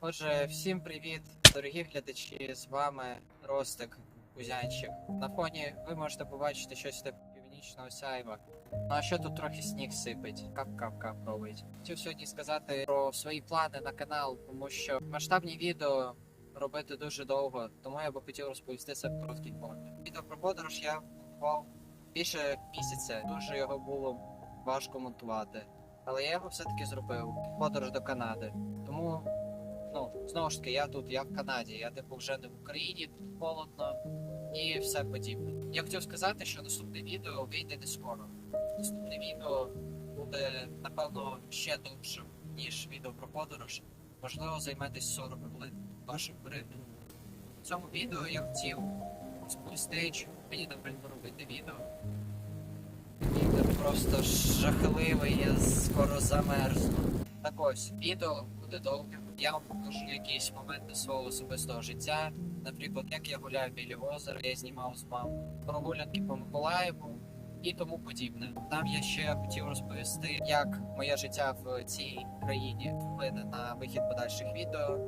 Отже, всім привіт, дорогі глядачі. З вами Ростик Кузянчик. На фоні ви можете побачити щось типу північного сяйва. Ну а що тут трохи сніг сипить, кап-кап-кап робить. Хотів сьогодні сказати про свої плани на канал, тому що масштабні відео робити дуже довго, тому я би хотів розповісти це в короткій формі. Відео про подорож я монтував більше місяця. Дуже його було важко монтувати. Але я його все-таки зробив. Подорож до Канади. Тому знову ж таки, я тут, я в Канаді, я типу вже не в Україні, тут холодно і все подібне. Я хотів сказати, що наступне відео вийде не скоро. Наступне відео буде, напевно, ще довше, ніж відео про подорож. Можливо, займе десь 40 хвилин вашим переглядом. В цьому відео я хотів чому мені, наприклад, робити відео. Просто жахливий, я скоро замерзну. Так ось, відео буде довгим. Я вам покажу якісь моменти свого особистого життя. Наприклад, як я гуляю біля озера, я знімав з мамою, прогулянки по Миколаєву і тому подібне. Там я ще хотів розповісти, як моє життя в цій країні вплине на вихід подальших відео.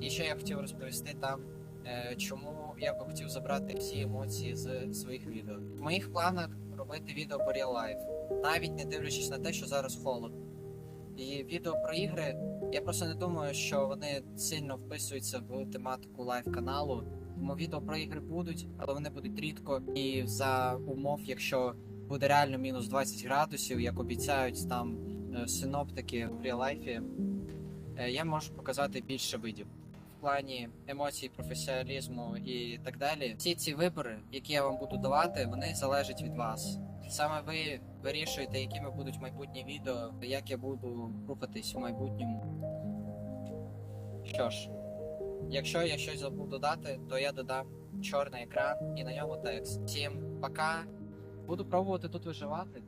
І ще я хотів розповісти там, чому я би хотів забрати всі емоції з своїх відео. В моїх планах робити відео по Real Life, навіть не дивлячись на те, що зараз холодно. І відео про ігри, я просто не думаю, що вони сильно вписуються в тематику лайв каналу. Тому відео про ігри будуть, але вони будуть рідко. І за умов, якщо буде реально мінус 20 градусів, як обіцяють там е, синоптики в реалайфі, е, я можу показати більше видів. Плані емоцій, професіоналізму і так далі. Всі ці вибори, які я вам буду давати, вони залежать від вас. Саме ви вирішуєте, якими будуть майбутні відео, як я буду рухатись в майбутньому. Що ж, якщо я щось забув додати, то я додам чорний екран і на ньому текст. Всім пока. Буду пробувати тут виживати.